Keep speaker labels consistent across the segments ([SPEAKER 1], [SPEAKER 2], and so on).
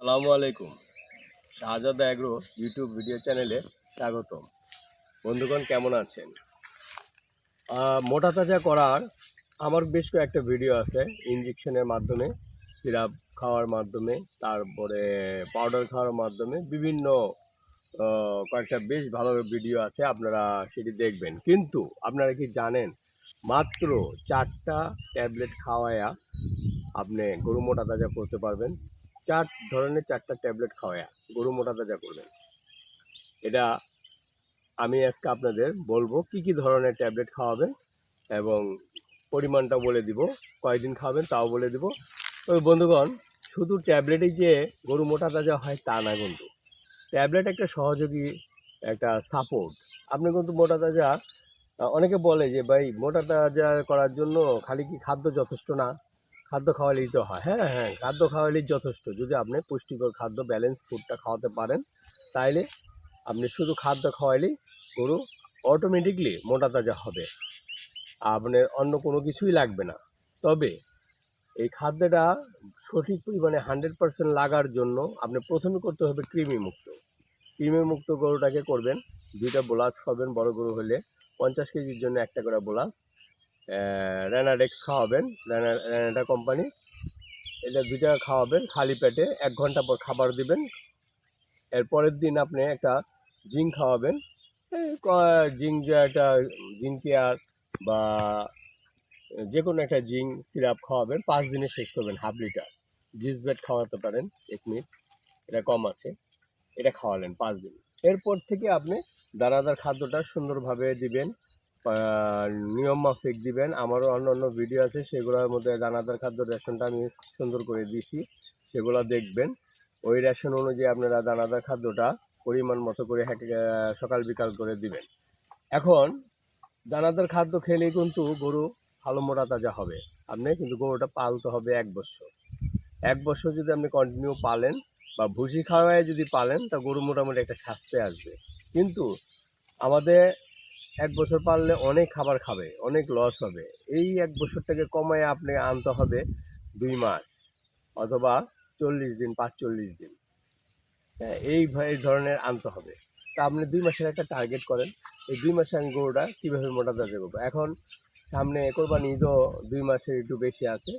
[SPEAKER 1] সালামু আলাইকুম। শাহজাদা agro YouTube video চ্যানেলে স্বাগতম। বন্ধুগণ, কেমন আছেন? মোটা তাজা করার আমার বেশ কয়েকটা ভিডিও আছে ইঞ্জেকশনের মাধ্যমে, সিরাপ খাওয়ার মাধ্যমে, তারপরে পাউডার খাওয়ার মাধ্যমে বিভিন্ন কয়েকটা বেশ ভালো ভিডিও আছে, আপনারা সেটি দেখবেন। কিন্তু আপনারা কি জানেন, মাত্র চারটা ট্যাবলেট খাওয়ায়া আপনি গরু মোটা তাজা করতে পারবেন। চার ধরনের চারটা ট্যাবলেট খাওয়া গরু মোটা তাজা করবেন এটা আমি আজকে আপনাদের বলব কি কি ধরনের ট্যাবলেট খাওয়াবেন এবং পরিমাণটা বলে দিব, কয়দিন খাওয়াবেন তাও বলে দিব। তবে বন্ধুগণ, শুধু ট্যাবলেটেই যে গরু মোটা তাজা হয় তা না কিন্তু। ট্যাবলেট একটা সহযোগী একটা সাপোর্ট আপনি কিন্তু মোটা তাজা, অনেকে বলে যে, ভাই, মোটা তাজা করার জন্য খালি কি খাদ্য যথেষ্ট না? খাদ্য খাওয়ালেই তো হয়। হ্যাঁ হ্যাঁ খাদ্য খাওয়ালেই যথেষ্ট। যদি আপনি পুষ্টিকর খাদ্য ব্যালেন্স ফুডটা খাওয়াতে পারেন, তাইলে আপনি শুধু খাদ্য খাওয়াইলেই গরু অটোমেটিকলি মোটা তাজা হবে। আপনার অন্য কোনো কিছুই লাগবে না। তবে এই খাদ্যটা সঠিক পরিমাণে হান্ড্রেড পার্সেন্ট লাগার জন্য আপনি প্রথমে করতে হবে কৃমি মুক্ত কৃমি মুক্ত গরুটাকে করবেন, দুইটা বোলাস খাবেন, বড় গরু হলে পঞ্চাশ কেজির জন্য একটা করে বোলাস। র্যানাডেক্স খাওয়াবেন র্যানা কোম্পানি এটা দুইটা খাওয়াবেন, খালি পেটে, এক ঘণ্টা পর খাবার দিবেন। এর পরের দিন আপনি একটা জিঙ্ক খাওয়াবেন। জিঙ্ক যে একটা, জিঙ্ক কেয়ার বা যে কোনো একটা জিঙ্ক সিরাপ খাওয়াবেন, পাঁচ দিনে শেষ করবেন, হাফ লিটার। জিসবেট খাওয়াতে পারেন, এক মিনিট। এটা কম আছে। এটা খাওয়ালেন পাঁচ দিন। এরপর থেকে আপনি দানাদার খাদ্যটা সুন্দরভাবে দিবেন। নিয়ম মাফিক দিবেন। আমারও অন্য অন্য ভিডিও আছে, সেগুলোর মধ্যে দানাদার খাদ্য রেশনটা আমি সুন্দর করে দিছি, সেগুলো দেখবেন। ওই রেশন অনুযায়ী আপনারা দানাদার খাদ্যটা পরিমাণ মতো করে হ্যাক- সকাল বিকাল করে দিবেন। এখন, দানাদার খাদ্য খেলেই কিন্তু গরু ভালো মোটা তাজা হবে। আপনি কিন্তু গরুটা পালতে হবে এক বছর। এক বছর যদি আপনি কন্টিনিউ পালেন বা ভুসি খাওয়ায় যদি পালেন, তা গরু মোটামুটি একটা স্বাস্থ্যে আসবে। কিন্তু আমাদের এক বছর পারলে অনেক খাবার খাবে, অনেক লস হবে। এই এক বছরটাকে কমায় আপনি আনতে হবে দুই মাস অথবা চল্লিশ দিন, পাঁচচল্লিশ দিন। হ্যাঁ এই এই ধরনের আনতে হবে। তা আপনি দুই মাসের একটা টার্গেট করেন। এই দুই মাসে আমি গরুটা কীভাবে মোটা তাজা করব? এখন সামনে কোরবানি ঈদও দুই মাসের একটু বেশি আছে।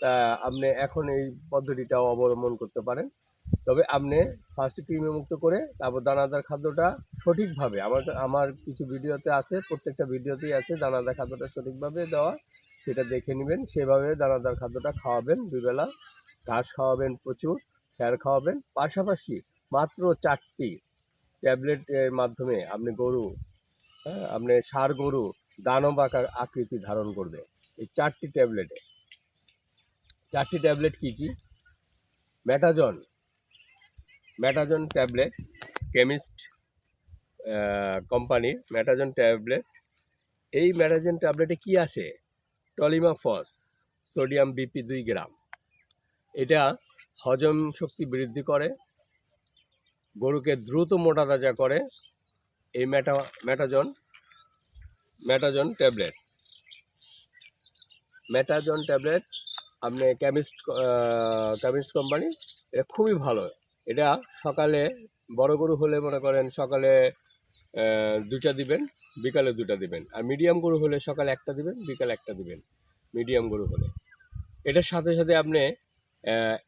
[SPEAKER 1] তা আপনি এখন এই পদ্ধতিটাও অবলম্বন করতে পারেন। তবে আপনি ফার্স্ট ক্রিমে মুক্ত করে তারপর দানাদার খাদ্যটা সঠিকভাবে, আমার আমার কিছু ভিডিওতে আছে, প্রত্যেকটা ভিডিওতেই আছে দানাদার খাদ্যটা সঠিকভাবে দেওয়া, সেটা দেখে নেবেন, সেভাবে দানাদার খাদ্যটা খাওয়াবেন, দুবেলা ঘাস খাওয়াবেন প্রচুর, খ্যার খাওয়াবেন, পাশাপাশি মাত্র চারটি ট্যাবলেটের মাধ্যমে আপনি গরু হ্যাঁ আপনি সার গরু দানব আকার আকৃতি ধারণ করবে, এই চারটি ট্যাবলেটে চারটি ট্যাবলেট কি কি? ম্যাটাজন ম্যাটাজন ট্যাবলেট কেমিস্ট কোম্পানির ম্যাটাজন ট্যাবলেট এই ম্যাটাজন ট্যাবলেটে কি আছে? টলিমাফস সোডিয়াম বিপি দুই গ্রাম এটা হজম শক্তি বৃদ্ধি করে, গরুকে দ্রুত মোটা তাজা করে এই ম্যাটা ম্যাটাজন ম্যাটাজন ট্যাবলেট ম্যাটাজন ট্যাবলেট আপনি কেমিস্ট কেমিস্ট কোম্পানি এটা খুবই ভালো। এটা সকালে বড় গরু হলে মনে করেন সকালে দুটা দিবেন, বিকালে দুটা দিবেন। আর মিডিয়াম গরু হলে সকালে একটা দিবেন, বিকালে একটা দিবেন মিডিয়াম গরু হলে। এটার সাথে সাথে আপনি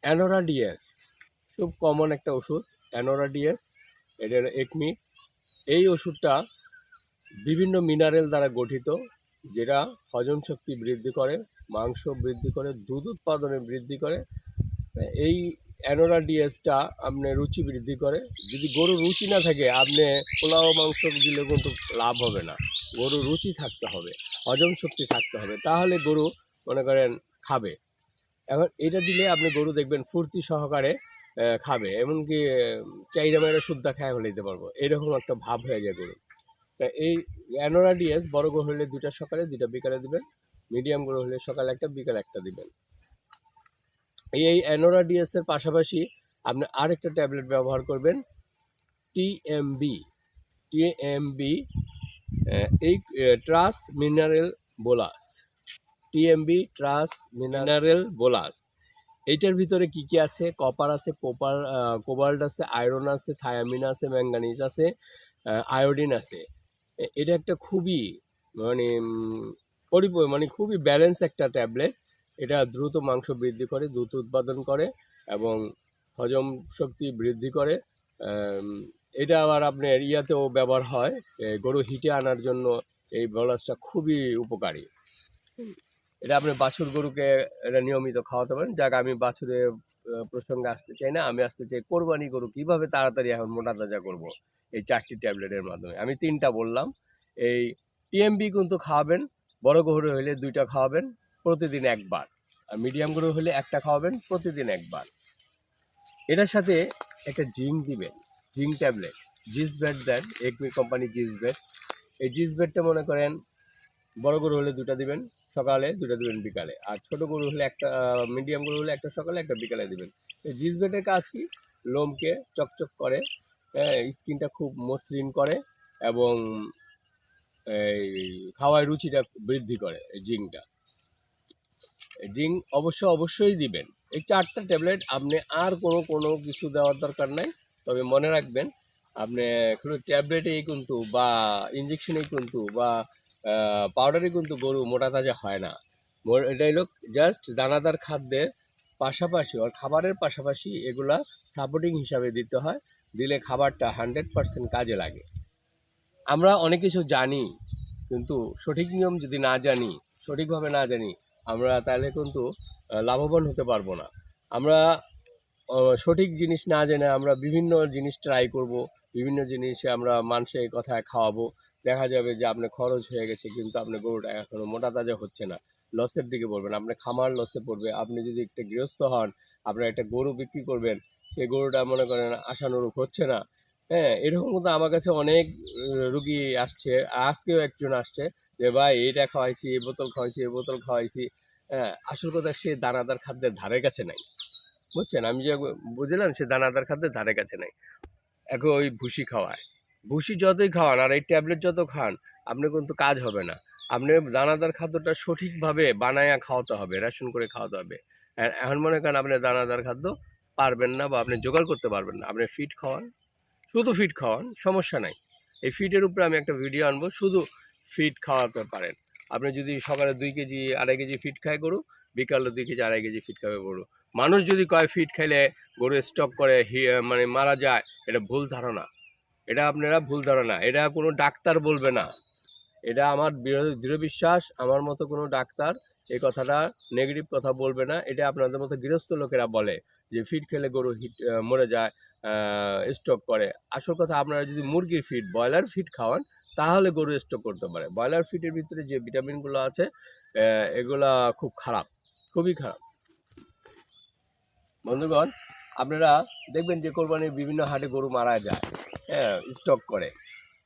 [SPEAKER 1] অ্যানোরা ডিএস, খুব কমন একটা ওষুধ, অ্যানোরা ডিএস এটা একমি। এই ওষুধটা বিভিন্ন মিনারেল দ্বারা গঠিত, যেটা হজম শক্তি বৃদ্ধি করে, মাংস বৃদ্ধি করে, দুধ উৎপাদনে বৃদ্ধি করে। এই অ্যানোরা ডিএসটা আপনি রুচি বৃদ্ধি করে। যদি গরুর রুচি না থাকে, আপনি পোলাও, মাংস দিলে কিন্তু লাভ হবে না। গরুর রুচি থাকতে হবে, হজম শক্তি থাকতে হবে, তাহলে গরু মনে করেন খাবে। এখন এটা দিলে আপনি গরু দেখবেন ফুর্তি সহকারে খাবে। এমনকি চাইরা মেয়েরা শুদ্ধা খায় হলে দিতে পারব। এরকম একটা ভাব হয়ে যায় গরু তা এই অ্যানোরা ডিএস বড় গরু হলে দুটা সকালে দুটা বিকালে দিবেন। মিডিয়াম গরু হলে সকালে একটা, বিকালে একটা দিবেন। এই অ্যানোরা এর পাশাপাশি আপনি আরেকটা ট্যাবলেট ব্যবহার করবেন টিএমবি টিএমবি এই trace mineral bolus TMB trace mineral bolus. এইটার ভিতরে কি কি আছে? কপার আছে কোপার কোবাল্ট আছে আয়রন আছে থায়ামিন আছে ম্যাঙ্গানিজ আছে আয়োডিন আছে। এটা একটা খুবই মানে উম, পরিপ মানে খুবই ব্যালেন্স একটা ট্যাবলেট। এটা দ্রুত মাংস বৃদ্ধি করে, দ্রুত উৎপাদন করে এবং হজম শক্তি বৃদ্ধি করে। এটা আবার আপনার ইয়াতেও ব্যবহার হয় গরু হিটে আনার জন্য এই বলাসটা খুবই উপকারী। এটা আপনি বাছুর গরুকে এটা নিয়মিত খাওয়াতে পারেন। যাক, আমি বাছুরের প্রসঙ্গে আসতে চাই না, আমি আসতে চাই কোরবানি গরু কীভাবে তাড়াতাড়ি এখন মোটা তাজা করব এই চারটি ট্যাবলেটের মাধ্যমে। আমি তিনটা বললাম, এই টিএমবি কিন্তু খাওয়াবেন, বড় গরু হলে দুইটা খাওয়াবেন প্রতিদিন একবার। আর মিডিয়াম গরু হলে একটা খাওয়াবেন প্রতিদিন একবার। এটার সাথে একটা জিঙ্ক দিবেন জিঙ্ক ট্যাবলেট জিস ব্যাট দেন একমি কোম্পানি জিস ব্যাট এই জিস ব্যাটটা মনে করেন বড় গরু হলে দুটা দিবেন, সকালে দুটা দিবেন, বিকালে। আর ছোট গরু হলে একটা মিডিয়াম গরু হলে একটা সকালে, একটা বিকালে দিবেন। এই জিস ব্যাটের কাজ কি? লোমকে চকচক করে হ্যাঁ স্কিনটা খুব মসৃণ করে এবং এই খাওয়ায় রুচিটা বৃদ্ধি করে এই জিঙ্কটা জিঙ্ক অবশ্য অবশ্যই দিবেন। এই চারটা ট্যাবলেট আপনি আর কোনো কোনো কিছু দেওয়ার দরকার নাই। তবে মনে রাখবেন, আপনি শুধু ট্যাবলেটেই কিন্তু বা ইঞ্জেকশনেই কিন্তু বা পাউডারে কিন্তু গরু মোটা তাজা হয় না। এটাই লোক জাস্ট দানাদার খাদ্যের পাশাপাশি ওর খাবারের পাশাপাশি এগুলা সাপোর্টিং হিসাবে দিতে হয়। দিলে খাবারটা হান্ড্রেড পার্সেন্ট কাজে লাগে। আমরা অনেক কিছু জানি, কিন্তু সঠিক নিয়ম যদি না জানি, সঠিকভাবে না জানি আমরা তাহলে কিন্তু লাভবান হতে পারব না। আমরা সঠিক জিনিস না জেনে আমরা বিভিন্ন জিনিস ট্রাই করব, বিভিন্ন জিনিস আমরা মানুষের কথায় খাওয়াবো। দেখা যাবে যে আপনার খরচ হয়ে গেছে, কিন্তু আপনার গরুটা এখনও মোটা তাজা হচ্ছে না। লসের দিকে পড়বেন আপনার খামার লসে পড়বে, আপনি যদি একটা গৃহস্থ হন, আপনার একটা গরু বিক্রি করবেন, সেই গরুটা মনে করেন আশানুরূপ হচ্ছে না। হ্যাঁ এরকম কিন্তু আমার কাছে অনেক রুগী আসছে, আজকেও একজন আসছে যে, ভাই, এটা খাওয়াইছি, এই বোতল খাওয়াইছি, এই বোতল খাওয়াইছি। হ্যাঁ আসল কথা সে দানাদার খাদ্যের ধারে কাছে নাই। বুঝছেন? আমি যে বুঝলাম সে দানাদার খাদ্যের ধারে কাছে নাই। এখন ওই ভুসি খাওয়ায়। ভুসি যতই খাওয়ান আর এই ট্যাবলেট যত খান আপনি কিন্তু কাজ হবে না। আপনি দানাদার খাদ্যটা সঠিকভাবে বানায়া খাওয়াতে হবে, রেশন করে খাওয়াতে হবে। এখন মনে করেন আপনি দানাদার খাদ্য পারবেন না বা আপনি জোগাড় করতে পারবেন না। আপনি ফিট খাওয়ান, শুধু ফিট খাওয়ান, সমস্যা নাই। এই ফিটের উপরে আমি একটা ভিডিও আনব। শুধু ফিট খাওয়াতে পারেন। আপনি যদি সকালে দুই কেজি, আড়াই কেজি ফিট খায় গরু, বিকালে দুই কেজি, আড়াই কেজি ফিট খাবে গরু। মানুষ যদি কয় ফিট খাইলে গরু স্টক করে মানে মারা যায়, এটা ভুল ধারণা। এটা আপনারা ভুল ধারণা। এটা কোনো ডাক্তার বলবে না। এটা আমার দৃঢ়- বিশ্বাস, আমার মতো কোনো ডাক্তার এই কথাটা নেগেটিভ কথা বলবে না। এটা আপনাদের মতো গৃহস্থ লোকেরা বলে যে ফিট খেলে গরু হিট মরে যায়। স্টক করে। আসল কথা, আপনারা যদি মুরগির ফিড ব্রয়লার ফিড খাওয়ান, তাহলে গরু স্টক করতে পারে। ব্রয়লার ফিডের ভিতরে যে ভিটামিনগুলো আছে এগুলা খুব খারাপ, খুবই খারাপ। বন্ধুগণ, আপনারা দেখবেন যে কোরবানির বিভিন্ন হাটে গরু মারা যায় হ্যাঁ স্টক করে।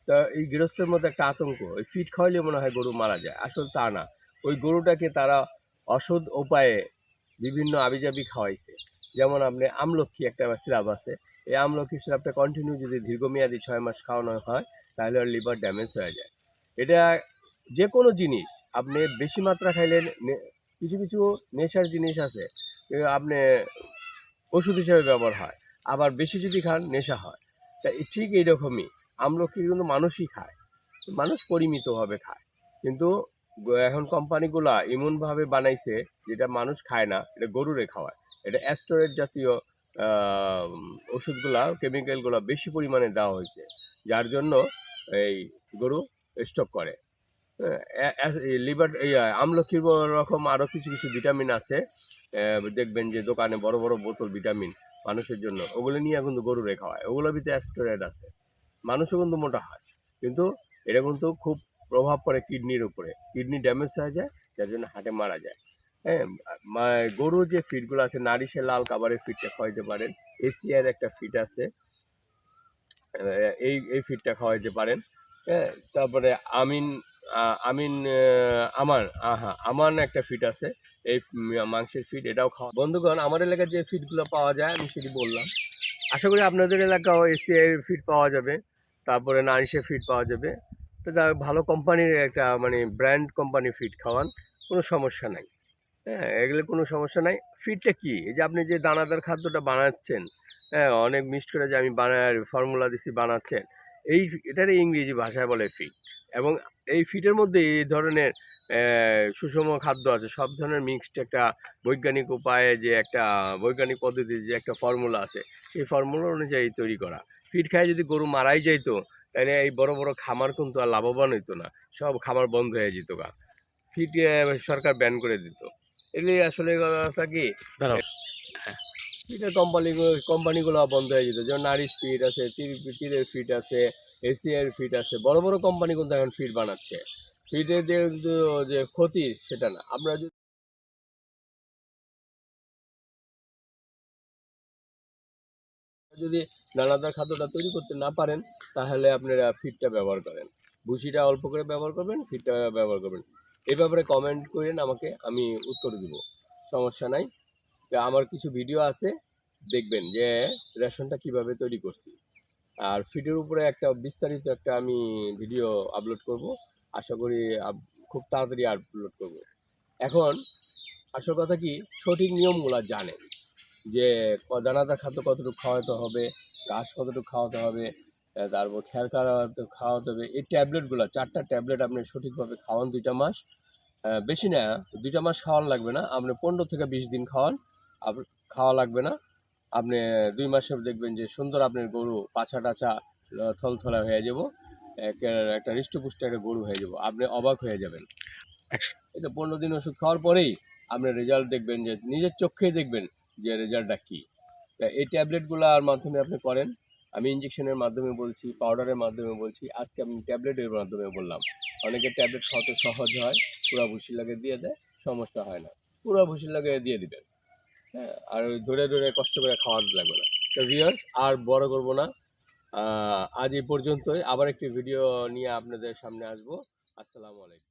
[SPEAKER 1] তা এই গৃহস্থের মধ্যে একটা আতঙ্ক, ওই ফিট খাওয়াইলে মনে হয় গরু মারা যায়। আসল তা না। ওই গরুটাকে তারা অসৎ উপায়ে বিভিন্ন আবিজাবি খাওয়াইছে। যেমন আপনি আমলক্ষী একটা সিরাপ আছে এই আমলকি সিরাপটা কন্টিনিউ যদি দীর্ঘমেয়াদী ছয় মাস খাওয়ানো হয়, তাহলে ওর লিভার ড্যামেজ হয়ে যায়। এটা যে কোনো জিনিস, আপনি বেশি মাত্রা খাইলে নে- কিছু কিছু নেশার জিনিস আছে আপনি ওষুধ হিসেবে ব্যবহার হয়, আবার বেশি যদি খান, নেশা হয়। তা ঠিক এইরকমই, আমলকি কিন্তু মানুষই খায়, মানুষ পরিমিতভাবে খায়। কিন্তু এখন কোম্পানিগুলা এমনভাবে বানাইছে, যেটা মানুষ খায় না, এটা গরুরে খাওয়ায়। এটা অ্যাস্টোরেট জাতীয় ওষুধগুলা কেমিক্যালগুলো বেশি পরিমাণে দেওয়া হয়েছে, যার জন্য এই গরু স্টক করে। লিভার আমলকির রকম আরও কিছু কিছু ভিটামিন আছে। দেখবেন যে দোকানে বড় বড় বোতল ভিটামিন মানুষের জন্য, ওগুলো নিয়ে কিন্তু গরু রেখা হয় ওগুলোর ভিতরে অ্যাস্টোরেট আছে। মানুষও কিন্তু মোটা হয়। কিন্তু এটা কিন্তু খুব প্রভাব পড়ে কিডনির উপরে। কিডনি ড্যামেজ হয়ে যায়, যার জন্য হাটে মারা যায়। গরুর যে ফিডগুলো আছে নারিশে লাল কাবারের ফিডটা খাওয়াইতে পারেন। এসিআর একটা ফিড আছে। এই এই ফিডটা খাওয়াইতে পারেন। হ্যাঁ তারপরে আমিন আমিন আমান আহা আমান একটা ফিট আছে। এই মাংসের ফিট এটাও খাওয়া। বন্ধুগণ, আমার এলাকায় যে ফিটগুলো পাওয়া যায়, আমি সেটি বললাম। আশা করি আপনাদের এলাকাও এসিআই ফিট পাওয়া যাবে। তারপরে নারিশের ফিট পাওয়া যাবে। তো ভালো কোম্পানির একটা মানে ব্র্যান্ড কোম্পানি ফিট খাওয়ান, কোনো সমস্যা নাই। হ্যাঁ এগুলো কোনো সমস্যা নাই। ফিডটা কি? এই যে আপনি যে দানাদার খাদ্যটা বানাচ্ছেন হ্যাঁ অনেক মিক্সড করে যে আমি বানায় ফর্মুলা দিছি বানাচ্ছেন এই এটার ইংরেজি ভাষায় বলে ফিড। এবং এই ফিটের মধ্যে এই ধরনের সুষম খাদ্য আছে সব ধরনের মিক্সড একটা বৈজ্ঞানিক উপায়ে যে একটা বৈজ্ঞানিক পদ্ধতির যে একটা ফর্মুলা আছে সেই ফর্মুলা অনুযায়ী তৈরি করা। ফিড খায় যদি গরু মারাই যাইতো তাহলে এই বড় বড় খামার কিন্তু আর লাভবান হইতো না সব খামার বন্ধ হয়ে যেত গা। আহ, সরকার ব্যান করে দিত। এগুলি আসলে কথা কি?
[SPEAKER 2] দাঁড়াও।
[SPEAKER 1] ফিটের কোম্পানি কোম্পানিগুলো বন্ধ হয়ে যেত। যেমন নারিশ ফিট আছে তীরের ফিট আছে এসিআর ফিট আছে। বড় বড় কোম্পানি কিন্তু এখন ফিট বানাচ্ছে। ফিটের যে যে ক্ষতি সেটা না। আমরা যদি যদি দানাদার খাদ্যটা তৈরি করতে না পারেন তাহলে আপনারা ফিটটা ব্যবহার করেন। ভুসিটা অল্প করে ব্যবহার করবেন ফিটটা ব্যবহার করবেন। এই ব্যাপারে কমেন্ট করেন আমাকে, আমি উত্তর দিব। সমস্যা নাই। আমার কিছু ভিডিও আছে, দেখবেন যে রেশনটা কীভাবে তৈরি করছি। আর ফিডের উপরে একটা বিস্তারিত একটা আমি ভিডিও আপলোড করব। আশা করি খুব তাড়াতাড়ি আপলোড করব। এখন, আসল কথা কি, সঠিক নিয়মগুলো জানেন যে দানাদার খাদ্য কতটুকু খাওয়াতে হবে, ঘাস কতটুকু খাওয়াতে হবে তারপর খেয়ার খাওয়াতে খাওয়াতে হবে। এই ট্যাবলেটগুলো চারটা ট্যাবলেট আপনি সঠিকভাবে খাওয়ান দুইটা মাস। বেশি না দুইটা মাস খাওয়ান লাগবে না। আপনি পনেরো থেকে বিশ দিন খাওয়ান আপ- খাওয়া লাগবে না। আপনি দুই মাসে দেখবেন যে সুন্দর আপনার গরু পাছা টাছা থলথলা হয়ে যাব। এক- একটা হৃষ্টপুষ্ট একটা গরু হয়ে যাব। আপনি অবাক হয়ে যাবেন। এই তো পনেরো দিন ওষুধ খাওয়ার পরেই আপনি রেজাল্ট দেখবেন যে নিজের চোখেই দেখবেন যে রেজাল্টটা কী। তা এই ট্যাবলেটগুলোর মাধ্যমে আপনি করেন। আমি ইঞ্জেকশনের মাধ্যমে বলছি পাউডারের মাধ্যমে বলছি, আজকে আমি ট্যাবলেটের মাধ্যমে বললাম। অনেকে ট্যাবলেট খাওয়াতে সহজ হয়, পুরা ভুসির লাগে দিয়ে দেয়, সমস্যা হয় না। পুরা ভুসির লাগে দিয়ে দিবেন। হ্যাঁ আর ধরে ধরে কষ্ট করে খাওয়ার লাগবে না। তো ভিউয়ার্স আর বড় করব না। আজ এই পর্যন্তই। আবার একটি ভিডিও নিয়ে আপনাদের সামনে আসব। আসসালামু আলাইকুম।